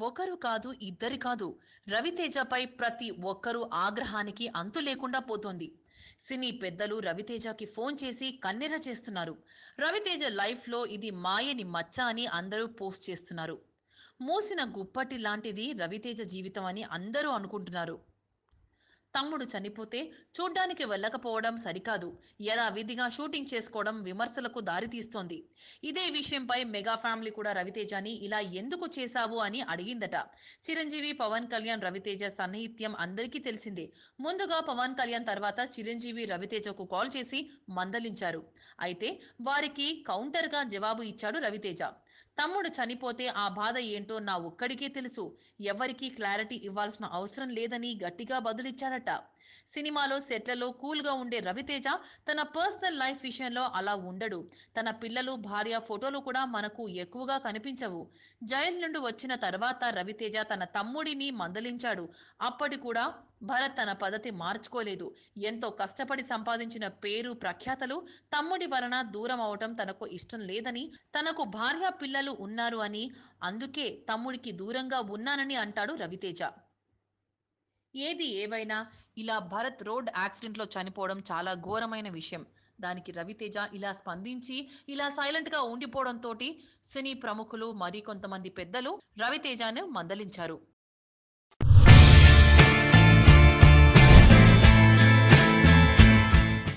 ఒకరు కాదు ఇద్దరి కాదు. రవితేజపై ప్రతి ఒక్కరూ ఆగ్రహానికి అంతు లేకుండా పోతోంది. సినీ పెద్దలు రవితేజకి ఫోన్ చేసి కన్నెర చేస్తున్నారు. రవితేజ లైఫ్లో ఇది మాయని మచ్చ అని అందరూ పోస్ట్ చేస్తున్నారు. మూసిన గుప్పటి లాంటిది రవితేజ జీవితం అని అందరూ అనుకుంటున్నారు. తమ్ముడు చనిపోతే చూడ్డానికి వెళ్ళకపోవడం సరికాదు. యథావిధిగా షూటింగ్ చేసుకోవడం విమర్శలకు దారితీస్తోంది ఇదే విషయంపై మెగా ఫ్యామిలీ కూడా రవితేజని ఇలా ఎందుకు చేశావు అని అడిగిందట. చిరంజీవి పవన్ కళ్యాణ్ రవితేజ సన్నిహిత్యం అందరికీ తెలిసిందే. ముందుగా పవన్ కళ్యాణ్ తర్వాత చిరంజీవి రవితేజకు కాల్ చేసి మందలించారు. అయితే వారికి కౌంటర్గా జవాబు ఇచ్చాడు రవితేజ. తమ్ముడు చనిపోతే ఆ బాధ ఏంటో నా ఒక్కడికే తెలుసు. ఎవరికీ క్లారిటీ ఇవ్వాల్సిన అవసరం లేదని గట్టిగా బదులిచ్చాడట సినిమాలో సెట్లలో కూల్గా ఉండే రవితేజ తన పర్సనల్ లైఫ్ విషయంలో అలా ఉండడు. తన పిల్లలు భార్య ఫోటోలు కూడా మనకు ఎక్కువగా కనిపించవు. జైలు నుండి వచ్చిన తర్వాత రవితేజ తన తమ్ముడిని మందలించాడు. అప్పటి కూడా భరత్ తన పద్ధతి మార్చుకోలేదు. ఎంతో కష్టపడి సంపాదించిన పేరు ప్రఖ్యాతలు తమ్ముడి వలన దూరం అవటం తనకు ఇష్టం లేదని తనకు భార్య పిల్లలు ఉన్నారు అని అందుకే తమ్ముడికి దూరంగా ఉన్నానని అంటాడు రవితేజ. ఏది ఏవైనా ఇలా భరత్ రోడ్ యాక్సిడెంట్లో చనిపోవడం చాలా ఘోరమైన విషయం. దానికి రవితేజ ఇలా స్పందించి ఇలా సైలెంట్గా ఉండిపోవడంతో సినీ ప్రముఖులు మరి కొంతమంది పెద్దలు రవితేజను మందలించారు.